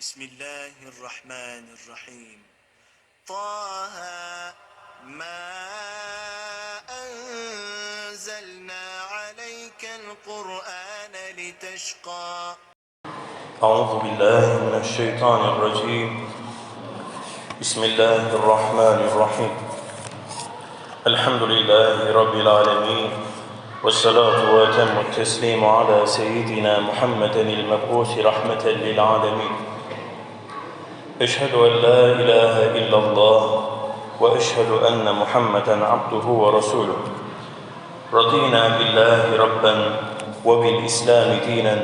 بسم الله الرحمن الرحيم. طه ما أنزلنا عليك القرآن لتشقى. أعوذ بالله من الشيطان الرجيم. بسم الله الرحمن الرحيم. الحمد لله رب العالمين والصلاة وأتم التسليم على سيدنا محمد المبعوث رحمة للعالمين. أشهد أن لا إله إلا الله وأشهد أن محمدا عبده ورسوله رضينا بالله ربا وبالإسلام دينا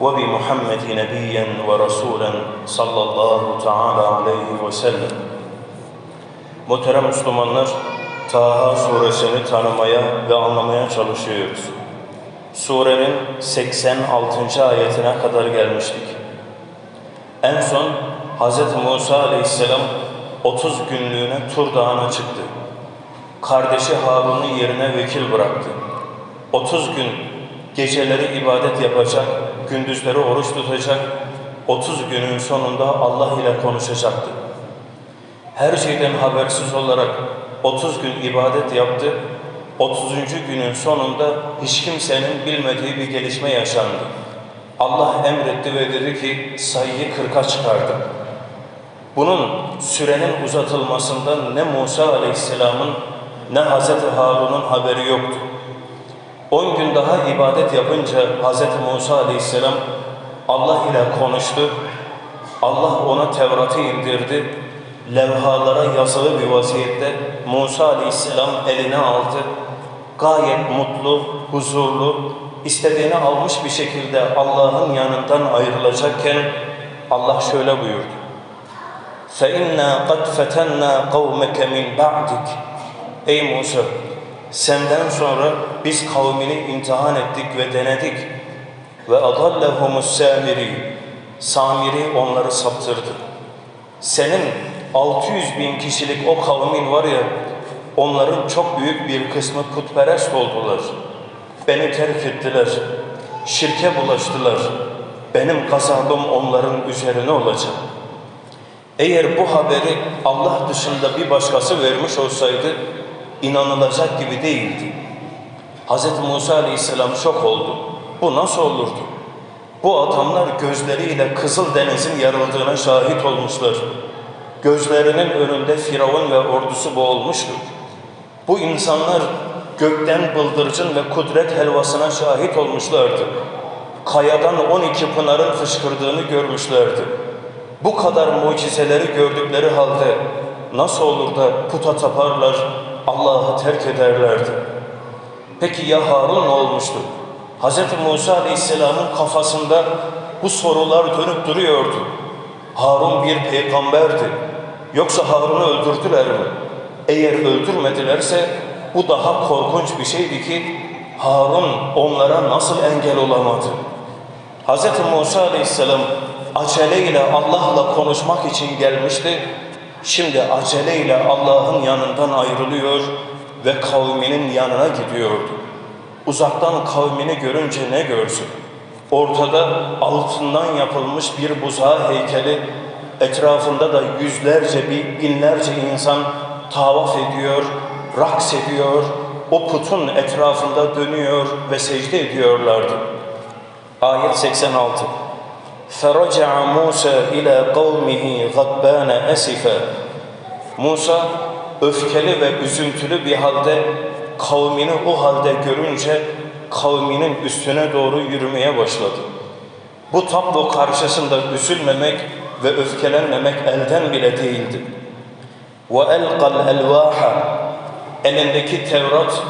وبمحمد نبيا ورسولا صلى الله تعالى عليه وسلم Muhterem Müslümanlar, Taha suresini tanımaya ve anlamaya çalışıyoruz. Surenin 86. ayetine kadar gelmiştik. En son Hz. Musa aleyhisselam 30 günlüğüne Tur Dağı'na çıktı. Kardeşi Harun'u yerine vekil bıraktı. 30 gün geceleri ibadet yapacak, gündüzleri oruç tutacak, 30 günün sonunda Allah ile konuşacaktı. Her şeyden habersiz olarak 30 gün ibadet yaptı. 30. günün sonunda hiç kimsenin bilmediği bir gelişme yaşandı. Allah emretti ve dedi ki sayıyı 40'a çıkardı. Bunun sürenin uzatılmasından ne Musa Aleyhisselam'ın ne Hz. Harun'un haberi yoktu. 10 gün daha ibadet yapınca Hz. Musa Aleyhisselam Allah ile konuştu. Allah ona Tevrat'ı indirdi. Levhalara yazılı bir vaziyette Musa Aleyhisselam eline aldı. Gayet mutlu, huzurlu, istediğini almış bir şekilde Allah'ın yanından ayrılacakken Allah şöyle buyurdu. فَاِنَّا قَدْ فَتَنَّا قَوْمَكَ مِنْ بَعْدِكَ Ey Musa! Senden sonra biz kavmini imtihan ettik ve denedik. Ve adallahumus samiri. Samiri onları saptırdı. Senin 600 bin kişilik o kavmin var ya, onların çok büyük bir kısmı putperest oldular. Beni terk ettiler. Şirke bulaştılar. Benim gazabım onların üzerine olacak. Eğer bu haberi Allah dışında bir başkası vermiş olsaydı, inanılacak gibi değildi. Hz. Musa Aleyhisselam şok oldu. Bu nasıl olurdu? Bu adamlar gözleriyle Kızıl Deniz'in yarıldığına şahit olmuşlar. Gözlerinin önünde Firavun ve ordusu boğulmuştu. Bu insanlar gökten bıldırcın ve kudret helvasına şahit olmuşlardı. Kayadan 12 pınarın fışkırdığını görmüşlerdi. Bu kadar mucizeleri gördükleri halde nasıl olur da puta taparlar, Allah'ı terk ederlerdi. Peki ya Harun olmuştu? Hz. Musa Aleyhisselam'ın kafasında bu sorular dönüp duruyordu. Harun bir peygamberdi. Yoksa Harun'u öldürdüler mi? Eğer öldürmedilerse bu daha korkunç bir şeydi ki Harun onlara nasıl engel olamadı? Hz. Musa Aleyhisselam aceleyle Allah'la konuşmak için gelmişti. Şimdi aceleyle Allah'ın yanından ayrılıyor ve kavminin yanına gidiyordu. Uzaktan kavmini görünce ne görsün? Ortada altından yapılmış bir buzağı heykeli, etrafında da yüzlerce, binlerce insan tavaf ediyor, raks ediyor, o putun etrafında dönüyor ve secde ediyorlardı. Ayet 86 فَرَجَعَ مُوسَى إِلَى قَوْمِهِ غَضْبَانَ أَسِفًا Musa öfkeli ve üzüntülü bir halde kavmini o halde görünce kavminin üstüne doğru yürümeye başladı. Bu tablo karşısında üzülmemek ve öfkelenmemek elden bile değildi. وَاَلْقَ الْاَلْوَاحَ Elindeki Tevrat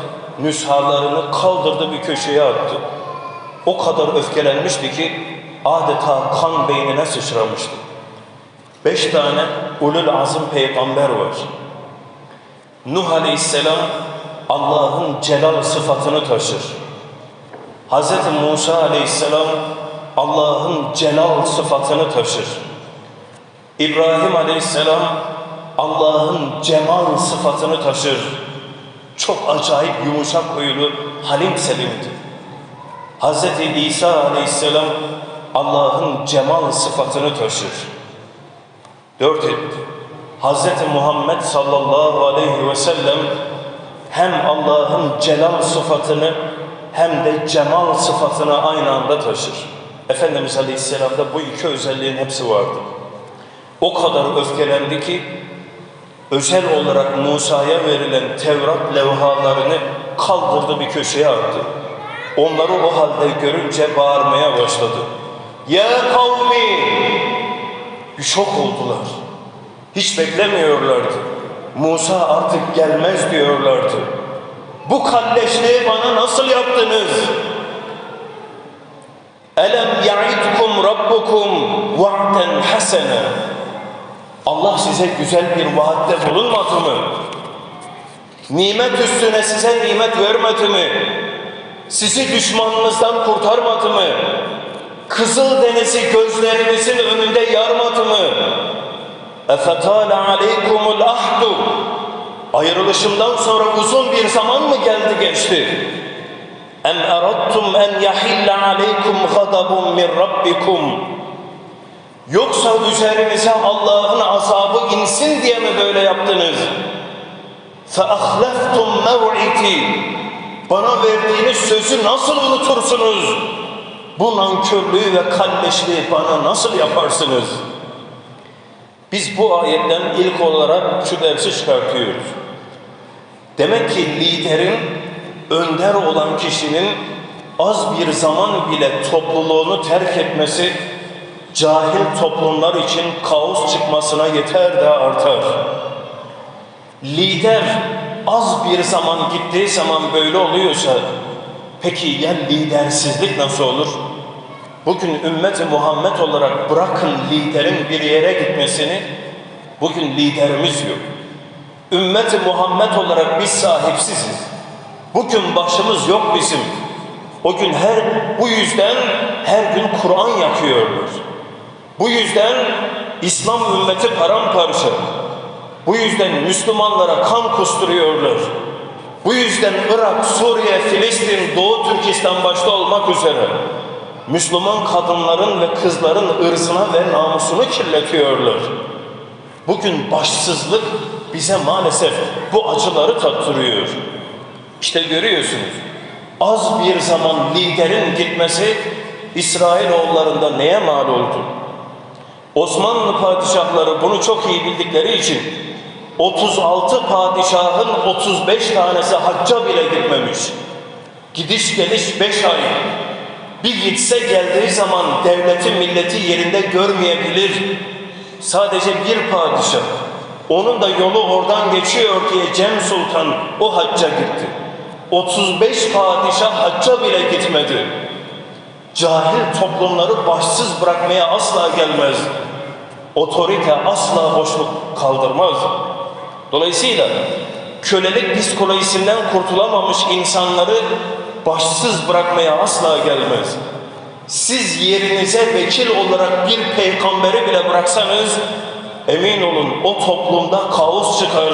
nüshalarını kaldırdı bir köşeye attı. O kadar öfkelenmişti ki adeta kan beynine sıçramıştı. Beş tane ulul azım peygamber var. Nuh aleyhisselam Allah'ın celal sıfatını taşır. Hz. Musa aleyhisselam Allah'ın celal sıfatını taşır. İbrahim aleyhisselam Allah'ın cemal sıfatını taşır. Çok acayip yumuşak huylu Halim Selim'di. Hz. İsa aleyhisselam Allah'ın cemal sıfatını taşır. Dört. Hz. Muhammed sallallahu aleyhi ve sellem hem Allah'ın celal sıfatını hem de cemal sıfatını aynı anda taşır. Efendimiz Aleyhisselam'da bu iki özelliğin hepsi vardı. O kadar öfkelendi ki özel olarak Musa'ya verilen Tevrat levhalarını kaldırdı bir köşeye attı. Onları o halde görünce bağırmaya başladı. Ya kavmi! Şok oldular. Hiç beklemiyorlardı. Musa artık gelmez diyorlardı. Bu kalleşliği bana nasıl yaptınız? Elem ya'idkum rabbukum va'den hasene. Allah size güzel bir vaatte bulunmadı mı? Nimet üstüne size nimet vermedi mi? Sizi düşmanınızdan kurtarmadı mı? Kızıl denizi gözlerinizin önünde yarmadı mı? اَفَتَالَ عَلَيْكُمُ الْأَحْدُ Ayrılışımdan sonra uzun bir zaman mı geldi geçti? اَمْ اَرَدْتُمْ اَنْ يَحِلَّ عَلَيْكُمْ غَضَبٌ مِّنْ رَبِّكُمْ Yoksa üzerinize Allah'ın azabı insin diye mi böyle yaptınız? فَأَخْلَفْتُمْ مَوْعِدِي Bana verdiğiniz sözü nasıl unutursunuz? Bu nankörlüğü ve kalleşliği bana nasıl yaparsınız? Biz bu ayetten ilk olarak şu dersi çıkartıyoruz. Demek ki liderin, önder olan kişinin az bir zaman bile topluluğunu terk etmesi, cahil toplumlar için kaos çıkmasına yeter de artar. Lider az bir zaman gittiği zaman böyle oluyorsa, peki ya lidersizlik nasıl olur? Bugün ümmeti Muhammed olarak bırakın liderin bir yere gitmesini, bugün liderimiz yok. Ümmeti Muhammed olarak biz sahipsiziz. Bugün başımız yok bizim. O gün her bu yüzden her gün Kur'an yakıyorlar. Bu yüzden İslam ümmeti paramparça. Bu yüzden Müslümanlara kan kusturuyorlar. Bu yüzden Irak, Suriye, Filistin, Doğu Türkistan başta olmak üzere Müslüman kadınların ve kızların ırzına ve namusunu kirletiyorlar. Bugün başsızlık bize maalesef bu acıları tattırıyor. İşte görüyorsunuz. Az bir zaman liderin gitmesi İsrailoğullarında neye mal oldu? Osmanlı padişahları bunu çok iyi bildikleri için 36 padişahın 35 tanesi hacca bile gitmemiş. Gidiş geliş 5 ay. Bir gitse geldiği zaman devleti milleti yerinde görmeyebilir. Sadece bir padişah. Onun da yolu oradan geçiyor diye Cem Sultan o hacca gitti. 35 padişah hacca bile gitmedi. Cahil toplumları başsız bırakmaya asla gelmez. Otorite asla boşluk kaldırmaz. Dolayısıyla kölelik psikolojisinden kurtulamamış insanları başsız bırakmaya asla gelmez. Siz yerinize vekil olarak bir peygamberi bile bıraksanız emin olun o toplumda kaos çıkar,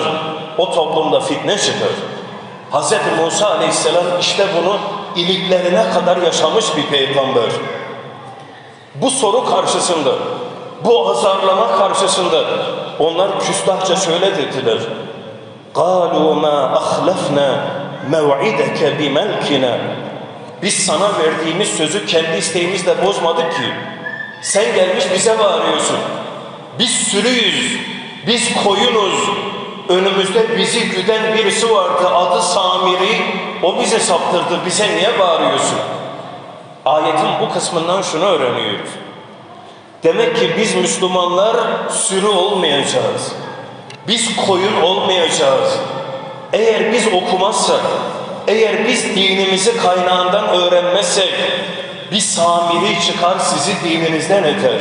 o toplumda fitne çıkar. Hz. Musa aleyhisselam işte bunu iliklerine kadar yaşamış bir peygamber. Bu soru karşısında, bu azarlama karşısında onlar küstahça şöyle dediler. قَالُوا مَا أَخْلَفْنَا مَوْعِدَكَ بِمَلْكِنَا Biz sana verdiğimiz sözü kendi isteğimizle bozmadık ki. Sen gelmiş bize bağırıyorsun. Biz sürüyüz, biz koyunuz. Önümüzde bizi güden birisi vardı adı Samiri. O bize saptırdı, bize niye bağırıyorsun? Ayetin bu kısmından şunu öğreniyoruz. Demek ki biz Müslümanlar sürü olmayacağız. Biz koyun olmayacağız. Eğer biz okumazsak, eğer biz dinimizi kaynağından öğrenmezsek, bir samiri çıkar sizi dininizden eder.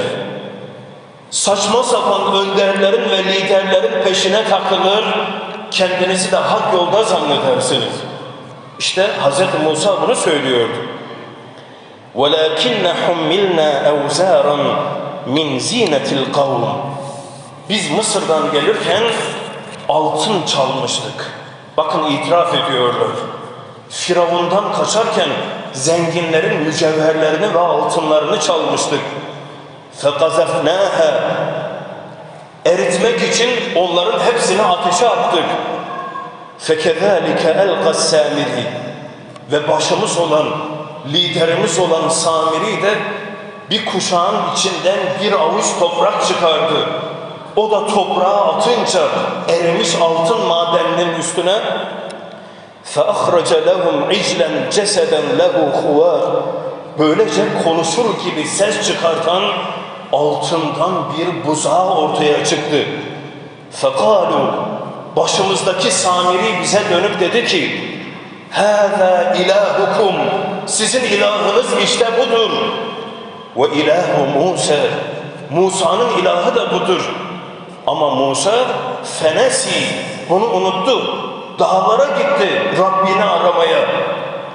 Saçma sapan önderlerin ve liderlerin peşine takılır, kendinizi de hak yolda zannedersiniz. İşte Hz. Musa bunu söylüyordu. وَلَكِنَّ حُمِّلْنَا اَوْزَارًا مِنْ زِينَةِ الْقَوْمِ Biz Mısır'dan gelirken altın çalmıştık. Bakın itiraf ediyorlar. Firavundan kaçarken zenginlerin mücevherlerini ve altınlarını çalmıştık. فَقَذَفْنَاهَا Eritmek için onların hepsini ateşe attık. فَكَذَٰلِكَ اَلْقَ السَّامِرِي Ve başımız olan, liderimiz olan Samiri de bir kuşağın içinden bir avuç toprak çıkardı. O da toprağa atınca erimiş altın madeninin üstüne فَأَخْرَجَ لَهُمْ عِجْلًا جَسَدًا لَهُ خُوَارٍ Böylece konuşur gibi ses çıkartan altından bir buzağı ortaya çıktı. فَقَالُوا Başımızdaki Samiri bize dönüp dedi ki هَذَا ilahukum Sizin ilahınız işte budur. Ve ilahu Musa Musa'nın ilahı da budur. Ama Musa fenesi bunu unuttu. Dağlara gitti Rabbini aramaya.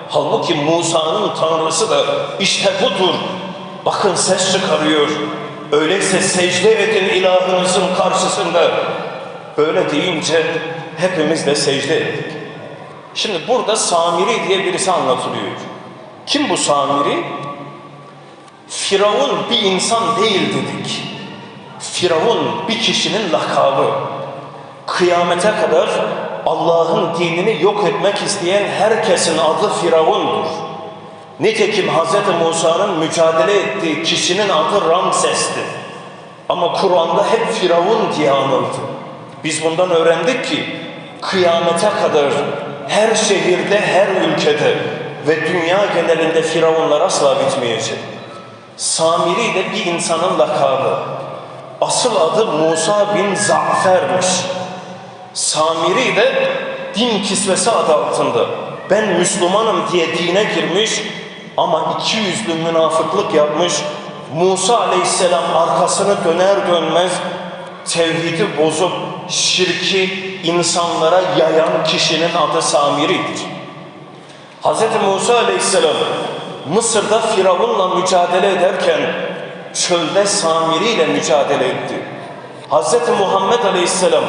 Halbuki Musa'nın tanrısı da işte budur. Bakın ses çıkarıyor. Öyleyse secde edin ilahınızın karşısında. Öyle deyince hepimiz de secde ettik. Şimdi burada Samiri diye birisi anlatılıyor. Kim bu Samiri? Firavun bir insan değil dedik. Firavun bir kişinin lakabı. Kıyamete kadar Allah'ın dinini yok etmek isteyen herkesin adı Firavundur. Nitekim Hz. Musa'nın mücadele ettiği kişinin adı Ramses'ti. Ama Kur'an'da hep Firavun diye anıldı. Biz bundan öğrendik ki kıyamete kadar her şehirde, her ülkede ve dünya genelinde Firavunlar asla bitmeyecek. Samiri de bir insanın lakabı. Asıl adı Musa bin Zafer'miş. Samiri de din kisvesi adı altında. Ben Müslümanım diye dine girmiş ama iki yüzlü münafıklık yapmış. Musa aleyhisselam arkasını döner dönmez tevhidi bozup şirki insanlara yayan kişinin adı Samiri'dir. Hz. Musa aleyhisselam Mısır'da Firavun'la mücadele ederken çölde Samiri ile mücadele etti. Hz. Muhammed aleyhisselam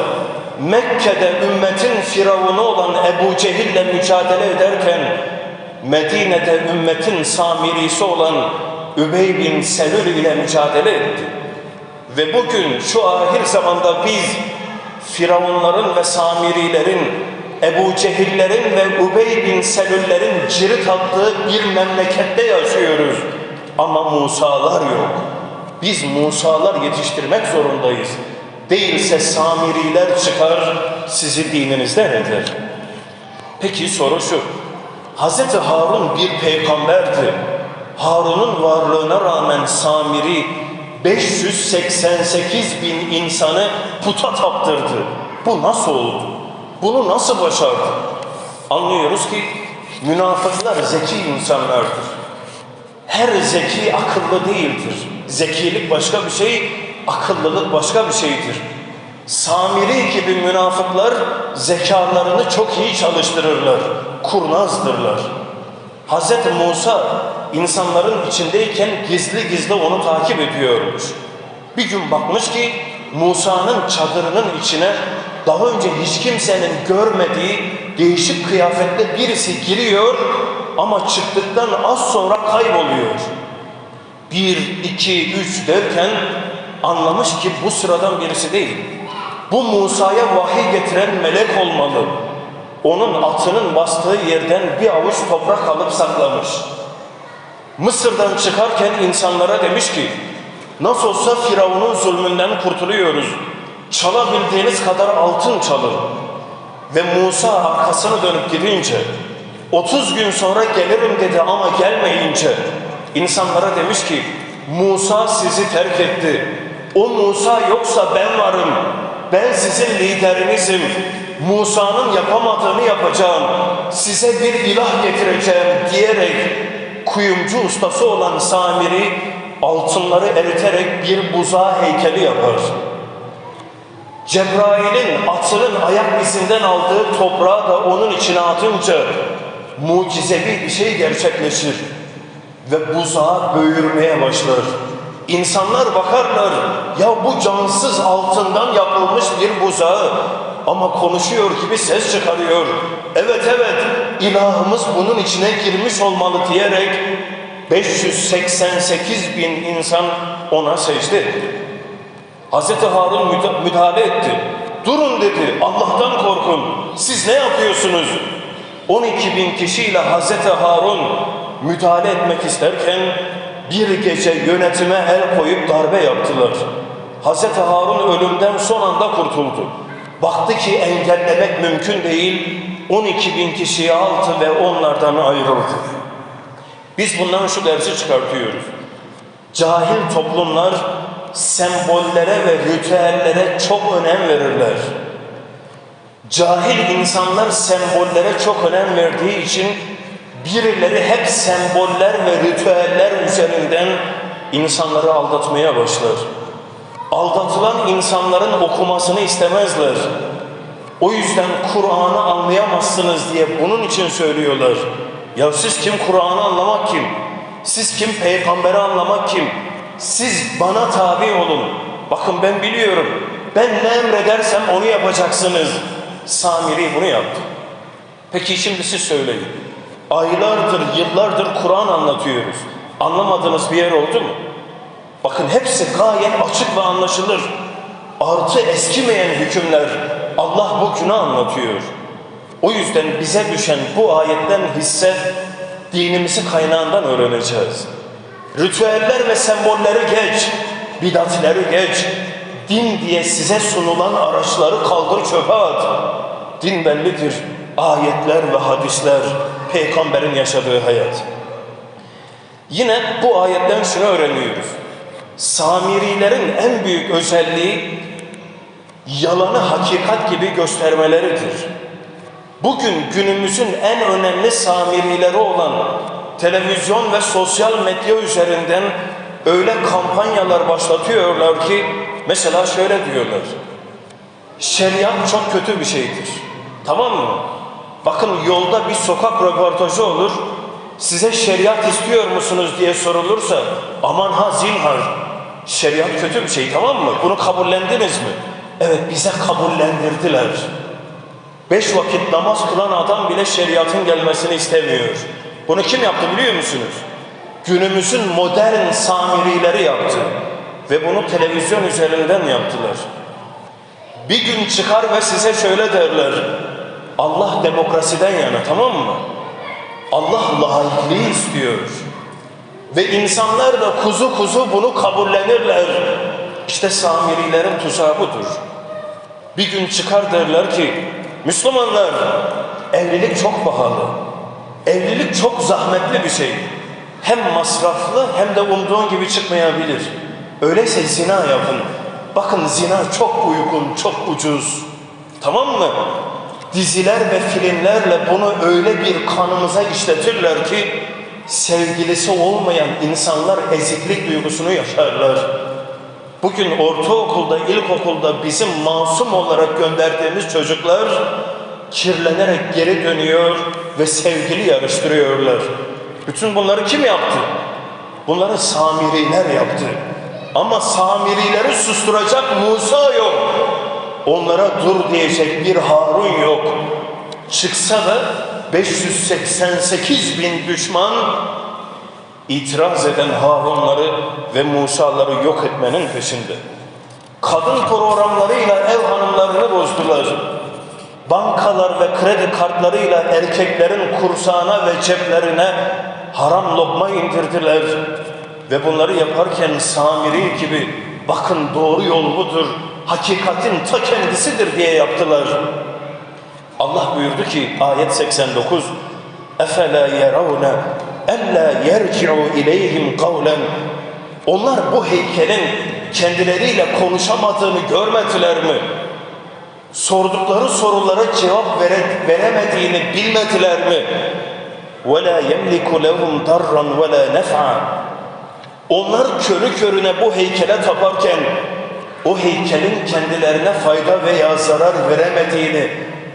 Mekke'de ümmetin firavunu olan Ebu Cehil ile mücadele ederken Medine'de ümmetin samirisi olan Übey bin Selül ile mücadele etti. Ve bugün şu ahir zamanda biz Firavunların ve Samirilerin, Ebu Cehillerin ve Ubey bin Selüllerin cirit attığı bir memlekette yaşıyoruz. Ama Musalar yok. Biz Musalar yetiştirmek zorundayız. Değilse Samiriler çıkar, sizi dininizden eder. Peki soru şu. Hz. Harun bir peygamberdi. Harun'un varlığına rağmen Samiri 588 bin insanı puta taptırdı. Bu nasıl oldu? Bunu nasıl başardı? Anlıyoruz ki münafıklar zeki insanlardır. Her zeki akıllı değildir. Zekilik başka bir şey, akıllılık başka bir şeydir. Samiri gibi münafıklar zekalarını çok iyi çalıştırırlar, kurnazdırlar. Hz. Musa insanların içindeyken gizli gizli onu takip ediyormuş. Bir gün bakmış ki Musa'nın çadırının içine daha önce hiç kimsenin görmediği değişik kıyafette birisi giriyor ama çıktıktan az sonra kayboluyor. Bir, iki, üç derken anlamış ki bu sıradan birisi değil. Bu Musa'ya vahiy getiren melek olmalı. Onun atının bastığı yerden bir avuç toprak alıp saklamış. Mısır'dan çıkarken insanlara demiş ki nasıl olsa Firavun'un zulmünden kurtuluyoruz. Çalabildiğiniz kadar altın çalın. Ve Musa arkasını dönüp gidince 30 gün sonra gelirim dedi ama gelmeyince insanlara demiş ki Musa sizi terk etti. O Musa yoksa ben varım. Ben sizin liderinizim. Musa'nın yapamadığını yapacağım. Size bir ilah getireceğim diyerek kuyumcu ustası olan Samiri altınları eriterek bir buzağı heykeli yapar. Cebrail'in atının ayak izinden aldığı toprağı da onun içine atınca mucizevi bir şey gerçekleşir ve buzağı böğürmeye başlar. İnsanlar bakarlar ya bu cansız altından yapılmış bir buzağı ama konuşuyor gibi ses çıkarıyor. Evet evet ilahımız bunun içine girmiş olmalı diyerek 588 bin insan ona secde etti. Hazreti Harun müda- müdahale etti. Durun dedi, Allah'tan korkun. Siz ne yapıyorsunuz? 12 bin kişiyle Hazreti Harun müdahale etmek isterken bir gece yönetime el koyup darbe yaptılar. Hazreti Harun ölümden son anda kurtuldu. Baktı ki engellemek mümkün değil. 12 bin kişiyi aldı ve onlardan ayrıldı. Biz bundan şu dersi çıkartıyoruz. Cahil toplumlar sembollere ve ritüellere çok önem verirler. Cahil insanlar sembollere çok önem verdiği için birileri hep semboller ve ritüeller üzerinden insanları aldatmaya başlar. Aldatılan insanların okumasını istemezler. O yüzden Kur'an'ı anlayamazsınız diye bunun için söylüyorlar. Ya siz kim Kur'an'ı anlamak kim? Siz kim peygamberi anlamak kim? Siz bana tabi olun. Bakın ben biliyorum. Ben ne emredersem onu yapacaksınız. Samiri bunu yaptı. Peki şimdi siz söyleyin. Aylardır, yıllardır Kur'an anlatıyoruz. Anlamadığınız bir yer oldu mu? Bakın hepsi gayet açık ve anlaşılır. Artı eskimeyen hükümler Allah bu günü anlatıyor. O yüzden bize düşen bu ayetten hisse dinimizi kaynağından öğreneceğiz. Ritüeller ve sembolleri geç, bidatleri geç. Din diye size sunulan araçları kaldır çöpe at. Din bellidir. Ayetler ve hadisler, peygamberin yaşadığı hayat. Yine bu ayetten şunu öğreniyoruz. Samirilerin en büyük özelliği yalanı hakikat gibi göstermeleridir. Bugün günümüzün en önemli samirileri olan televizyon ve sosyal medya üzerinden öyle kampanyalar başlatıyorlar ki mesela şöyle diyorlar. Şeriat çok kötü bir şeydir. Tamam mı? Bakın yolda bir sokak röportajı olur. Size şeriat istiyor musunuz diye sorulursa aman ha zinhar. Şeriat kötü bir şey tamam mı? Bunu kabullendiniz mi? Evet bize kabullendirdiler. Beş vakit namaz kılan adam bile şeriatın gelmesini istemiyor. Bunu kim yaptı biliyor musunuz? Günümüzün modern samirileri yaptı. Ve bunu televizyon üzerinden yaptılar. Bir gün çıkar ve size şöyle derler. Allah demokrasiden yana tamam mı? Allah laikliği istiyor. Ve insanlar da kuzu kuzu bunu kabullenirler. İşte Samirilerin tuzağı budur. Bir gün çıkar derler ki Müslümanlar evlilik çok pahalı. Evlilik çok zahmetli bir şey. Hem masraflı hem de umduğun gibi çıkmayabilir. Öyleyse zina yapın. Bakın zina çok uygun, çok ucuz. Tamam mı? Diziler ve filmlerle bunu öyle bir kanımıza işletirler ki sevgilisi olmayan insanlar eziklik duygusunu yaşarlar. Bugün ortaokulda, ilkokulda bizim masum olarak gönderdiğimiz çocuklar kirlenerek geri dönüyor ve sevgili yarıştırıyorlar. Bütün bunları kim yaptı? Bunları Samiriler yaptı. Ama Samirileri susturacak Musa yok. Onlara dur diyecek bir Harun yok. Çıksa da 588 bin düşman itiraz eden Harunları ve Musa'ları yok etmenin peşinde. Kadın programlarıyla ev hanımlarını bozdular Bankalar ve kredi kartlarıyla erkeklerin kursağına ve ceplerine haram lokma indirdiler. Ve bunları yaparken Samiri gibi bakın doğru yol budur, hakikatin ta kendisidir diye yaptılar. Allah buyurdu ki ayet 89 اَفَلَا يَرَوْنَ اَلَّا يَرْجِعُوا اِلَيْهِمْ قَوْلًا Onlar bu heykelin kendileriyle konuşamadığını görmediler mi? Sordukları sorulara cevap vere, veremediğini bilmediler mi? وَلَا يَمْلِكُ لَهُمْ دَرًّا وَلَا نَفْعًا Onlar körü körüne bu heykele taparken o heykelin kendilerine fayda veya zarar veremediğini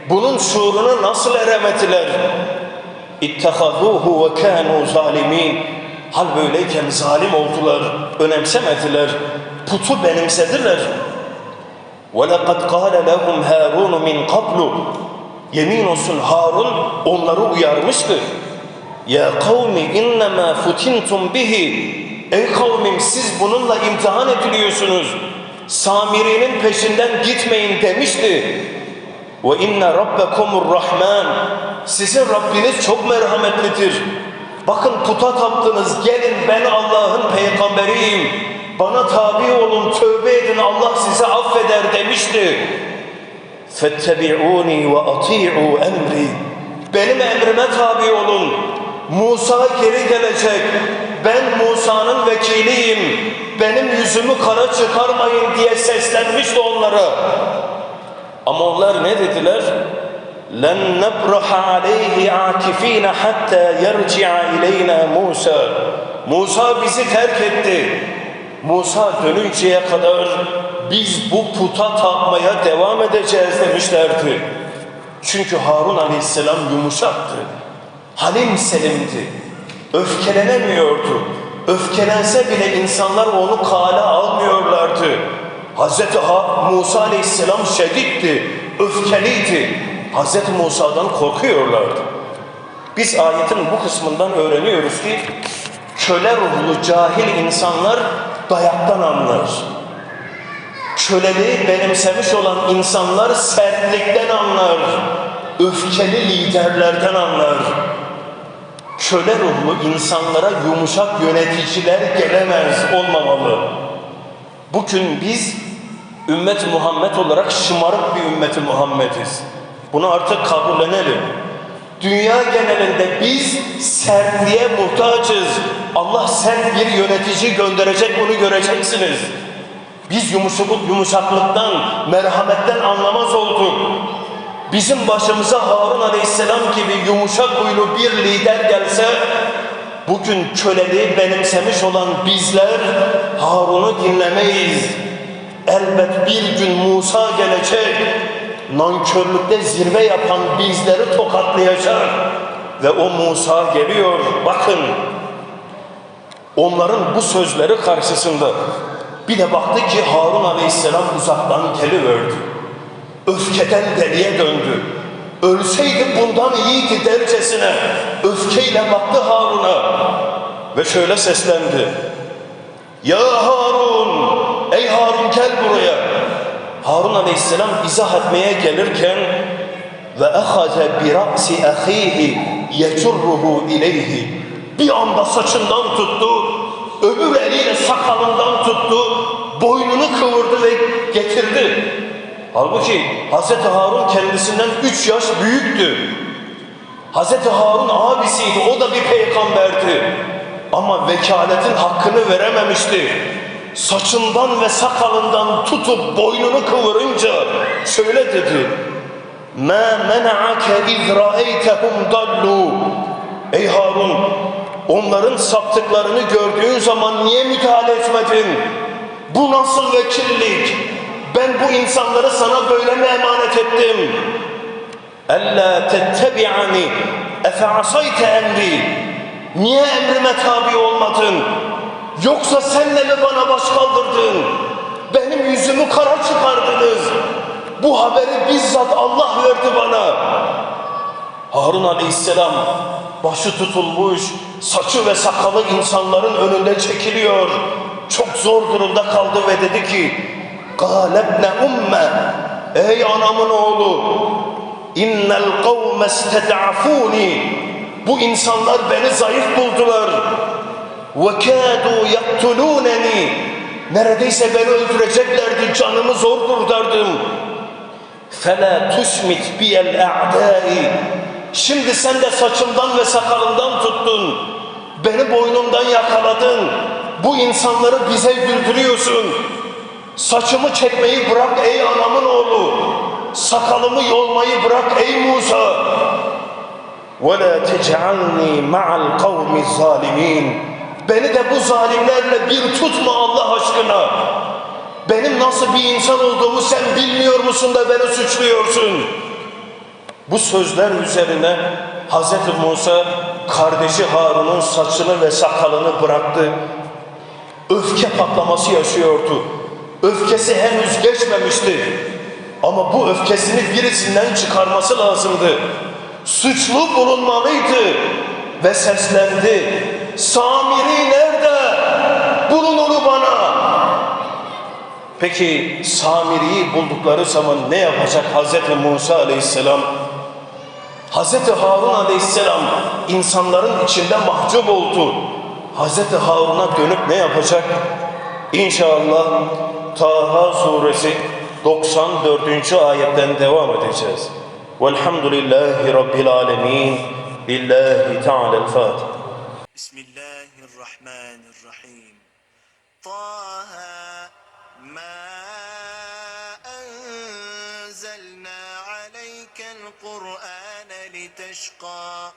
bunun şuuruna nasıl eremediler? İttehazuhu ve kanu zalimin. Hal böyleyken zalim oldular, önemsemediler, putu benimsediler. وَلَقَدْ قَالَ لَهُمْ هَارُونُ مِنْ قَبْلُ Yemin olsun Harun onları uyarmıştı. Ya kavmi innema futintum bihi. Ey kavmim siz bununla imtihan ediliyorsunuz. Samiri'nin peşinden gitmeyin demişti. Ve inne rabbekumur rahman. Sizin Rabbiniz çok merhametlidir. Bakın puta taptınız. Gelin ben Allah'ın peygamberiyim. Bana tabi olun, tövbe edin. Allah sizi affeder demişti. Fettebi'uni ve ati'u emri. Benim emrime tabi olun. Musa geri gelecek. Ben Musa'nın vekiliyim. Benim yüzümü kara çıkarmayın diye seslenmişti onlara. Ama onlar ne dediler? لَنْ نَبْرَحَ عَلَيْهِ عَاكِف۪ينَ حَتَّى يَرْجِعَ اِلَيْنَا Musa. Musa bizi terk etti. Musa dönünceye kadar biz bu puta tapmaya devam edeceğiz demişlerdi. Çünkü Harun aleyhisselam yumuşaktı. Halim selimdi. Öfkelenemiyordu. Öfkelense bile insanlar onu kale almıyorlardı. Hz. Musa aleyhisselam şeditti, öfkeliydi. Hz. Musa'dan korkuyorlardı. Biz ayetin bu kısmından öğreniyoruz ki köle ruhlu cahil insanlar dayaktan anlar. Köleliği benimsemiş olan insanlar sertlikten anlar. Öfkeli liderlerden anlar. Köle ruhlu insanlara yumuşak yöneticiler gelemez, olmamalı. Bugün biz ümmet Muhammed olarak şımarık bir ümmeti Muhammediz. Bunu artık kabullenelim. Dünya genelinde biz sertliğe muhtaçız. Allah sert bir yönetici gönderecek bunu göreceksiniz. Biz yumuşakluk, yumuşaklıktan, merhametten anlamaz olduk. Bizim başımıza Harun Aleyhisselam gibi yumuşak huylu bir lider gelse bugün köleliği benimsemiş olan bizler Harun'u dinlemeyiz. Elbet bir gün Musa gelecek, nankörlükte zirve yapan bizleri tokatlayacak. Ve o Musa geliyor, bakın onların bu sözleri karşısında bir de baktı ki Harun Aleyhisselam uzaktan geliverdi. Öfkeden deliye döndü. Ölseydi bundan iyiydi dercesine öfkeyle baktı Harun'a ve şöyle seslendi. Ya Harun! Ey Harun gel buraya. Harun Aleyhisselam izah etmeye gelirken ve ehaze bi ra'si ahihi yecurruhu ileyhi bir anda saçından tuttu öbür eliyle sakalından tuttu boynunu kıvırdı ve getirdi halbuki Hz. Harun kendisinden üç yaş büyüktü Hz. Harun abisiydi o da bir peygamberdi ama vekaletin hakkını verememişti saçından ve sakalından tutup boynunu kıvırınca şöyle dedi مَا مَنَعَكَ اِذْ رَأَيْتَهُمْ دَلُّوا Ey Harun Onların saptıklarını gördüğün zaman niye müdahale etmedin? Bu nasıl vekillik? Ben bu insanları sana böyle mi emanet ettim? Ella tettebi'ani efe asayte emri Niye emrime tabi olmadın? Yoksa senle mi bana baş kaldırdın? Benim yüzümü kara çıkardınız. Bu haberi bizzat Allah verdi bana. Harun aleyhisselam başı tutulmuş, saçı ve sakalı insanların önünde çekiliyor. Çok zor durumda kaldı ve dedi ki Galebne umme Ey anamın oğlu İnnel kavme sted'afuni Bu insanlar beni zayıf buldular وَكَادُوا يَقْتُلُونَنِي Neredeyse beni öldüreceklerdi, canımı zor kurtardım. فَلَا تُشْمِتْ بِيَ الْاَعْدَاءِ Şimdi sen de saçımdan ve sakalımdan tuttun. Beni boynumdan yakaladın. Bu insanları bize güldürüyorsun. Saçımı çekmeyi bırak ey anamın oğlu. Sakalımı yolmayı bırak ey Musa. وَلَا تَجْعَلْنِي مَعَ الْقَوْمِ الظَّالِمِينَ Beni de bu zalimlerle bir tutma Allah aşkına. Benim nasıl bir insan olduğumu sen bilmiyor musun da beni suçluyorsun? Bu sözler üzerine Hz. Musa kardeşi Harun'un saçını ve sakalını bıraktı. Öfke patlaması yaşıyordu. Öfkesi henüz geçmemişti. Ama bu öfkesini birisinden çıkarması lazımdı. Suçlu bulunmalıydı ve seslendi. Samiri nerede? Bulun onu bana. Peki Samiri'yi buldukları zaman ne yapacak Hazreti Musa aleyhisselam? Hz. Harun aleyhisselam insanların içinde mahcup oldu. Hz. Harun'a dönüp ne yapacak? İnşallah Taha suresi 94. ayetten devam edeceğiz. Velhamdülillahi Rabbil alemin. Lillahi Teala'l Fatiha. Bismillahirrahmanirrahim. Taha ma القرآن لتشقى.